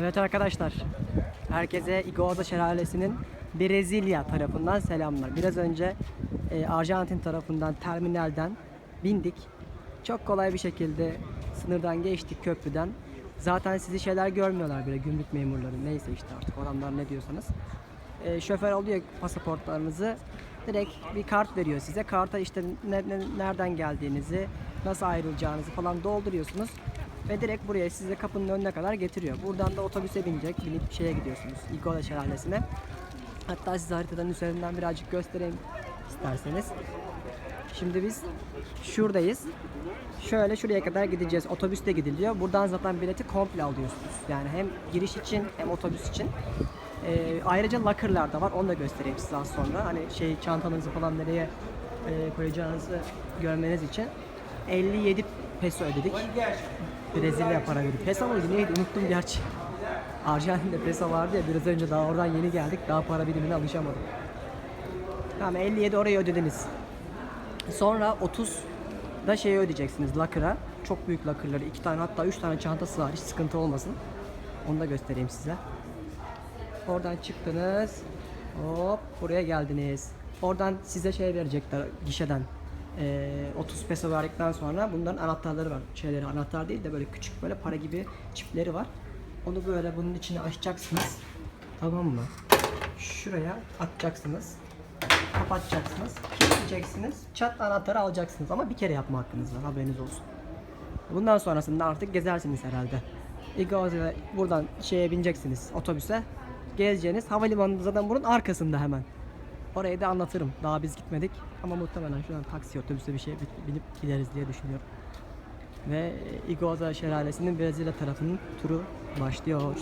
Evet arkadaşlar, herkese Iguazu Şelalesi'nin Brezilya tarafından selamlar. Biraz önce e, Arjantin tarafından terminalden bindik. Çok kolay bir şekilde sınırdan geçtik köprüden. Zaten sizi şeyler görmüyorlar bile gümrük memurları neyse işte artık adamlar ne diyorsanız. E, şoför alıyor pasaportlarınızı direkt bir kart veriyor size. Karta işte ne- ne- nereden geldiğinizi, nasıl ayrılacağınızı falan dolduruyorsunuz. Ve direkt buraya size kapının önüne kadar getiriyor. Buradan da otobüse binecek, binip şeye gidiyorsunuz. İgola Şelalesi'ne. Hatta size haritadan üzerinden birazcık göstereyim isterseniz. Şimdi biz şuradayız. Şöyle şuraya kadar gideceğiz. Otobüste gidiliyor. Buradan zaten bileti komple alıyorsunuz. Yani hem giriş için hem otobüs için. Ee, ayrıca locker'lar da var. Onu da göstereyim size az sonra. Hani şey çantanızı falan nereye e, koyacağınızı görmeniz için. 57 peso ödedik. Brezilya para verip. Peso muydu neydi unuttum gerçi. Arjantin'de peso vardı ya biraz önce daha oradan yeni geldik. Daha para birimine alışamadım. Tamam 57 orayı ödediniz. Sonra 30 da şeyi ödeyeceksiniz lakıra. Çok büyük lakırları. iki tane hatta üç tane çantası var. Hiç sıkıntı olmasın. Onu da göstereyim size. Oradan çıktınız. Hop buraya geldiniz. Oradan size şey verecekler gişeden. Ee, 30 peso verdikten sonra bunların anahtarları var. Şeyleri anahtar değil de böyle küçük böyle para gibi çipleri var. Onu böyle bunun içine açacaksınız. Tamam mı? Şuraya atacaksınız. Kapatacaksınız. Kilitleyeceksiniz. Çat anahtarı alacaksınız ama bir kere yapma hakkınız var. Haberiniz olsun. Bundan sonrasında artık gezersiniz herhalde. İgazı'ya buradan şeye bineceksiniz otobüse. Gezeceğiniz havalimanı zaten bunun arkasında hemen. Orayı da anlatırım. Daha biz gitmedik ama muhtemelen şu an taksi otobüse bir şey binip gideriz diye düşünüyorum. Ve Iguazu Şelalesi'nin Brezilya tarafının turu başlıyor.